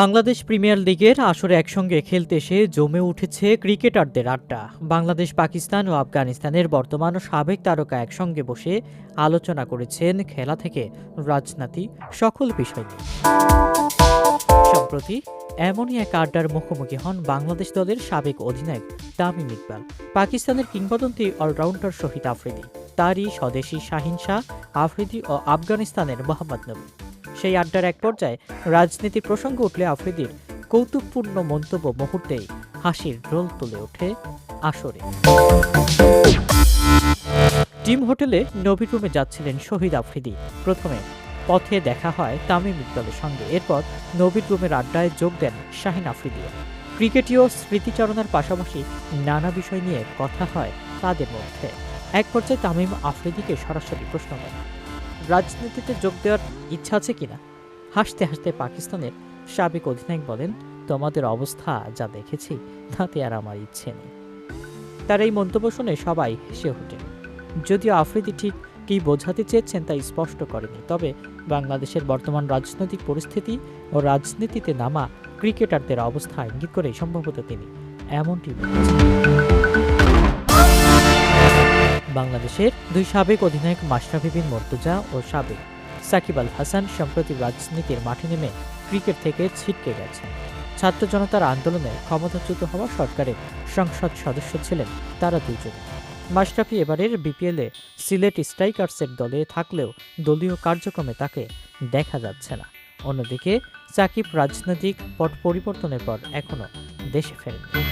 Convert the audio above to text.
Bangladesh premier লিগের আসরে একসঙ্গে খেলতে এসে জমে উঠেছে ক্রিকেটারদের আড্ডা। বাংলাদেশ, পাকিস্তান ও আফগানিস্তানের বর্তমান সাবেক তারকা একসঙ্গে বসে আলোচনা করেছেন খেলা থেকে রাজনীতি সকল বিষয় নিয়ে। সম্প্রতি এমনই এক আড্ডার মুখোমুখি হন বাংলাদেশ দলের সাবেক অধিনায়ক তামিম ইকবাল, পাকিস্তানের কিংবদন্তি অলরাউন্ডার শহীদ আফ্রিদি, তারই স্বদেশী শাহিন শাহ, আফ্রিদি ও আফগানিস্তানের মোহাম্মদ নবী। সেই আড্ডার এক পর্যায়ে রাজনীতি প্রসঙ্গ উঠলে আফ্রিদির কৌতুকপূর্ণ মন্তব্য মুহূর্তেই হাসির রোল তুলে ওঠে আসরে। টিম হোটেলে নবীর রুমে যাচ্ছিলেন শহীদ আফ্রিদি। প্রথমে পথে দেখা হয় তামিম ইকবালের সঙ্গে। এরপর নবীর রুমের আড্ডায় যোগ দেন শাহিন আফ্রিদিও ক্রিকেটীয় স্মৃতিচারণার পাশাপাশি নানা বিষয় নিয়ে কথা হয় তাদের মধ্যে। এক পর্যায়ে তামিম আফ্রিদিকে সরাসরি প্রশ্ন করেন রাজনীতিতে যোগ দেওয়ার ইচ্ছা আছে কিনা? হাসতে হাসতে পাকিস্তানের সাবেক অধিনায়ক বলেন, তোমাদের অবস্থা যা দেখেছি, তাতে আর আমার ইচ্ছে নেই। তার এই মন্তব্য শুনে সবাই হেসে ওঠে। যদিও আফ্রিদি ঠিক কী বোঝাতে চেয়েছেন তা স্পষ্ট করেনি, তবে বাংলাদেশের বর্তমান রাজনৈতিক পরিস্থিতি ও রাজনীতিতে নামা ক্রিকেটারদের অবস্থা ইঙ্গিত করে সম্ভবত তিনি এমনটি বলেছেন। বাংলাদেশের দুই সাবেক অধিনায়ক মাশরাফি বিন মর্তুজা ও সাবেক সাকিব আল হাসান সম্প্রতি রাজনীতির মাঠে নেমে ক্রিকেট থেকে ছিটকে গেছেন। ছাত্র জনতার আন্দোলনে ক্ষমতাচ্যুত হওয়া সরকারের সংসদ সদস্য ছিলেন তারা দুজন। মাশরাফি এবারের বিপিএলে সিলেট স্ট্রাইকার্সের দলে থাকলেও দলীয় কার্যক্রমে তাকে দেখা যাচ্ছে না। অন্যদিকে সাকিব রাজনৈতিক পট পরিবর্তনের পর এখনও দেশে ফেরেননি।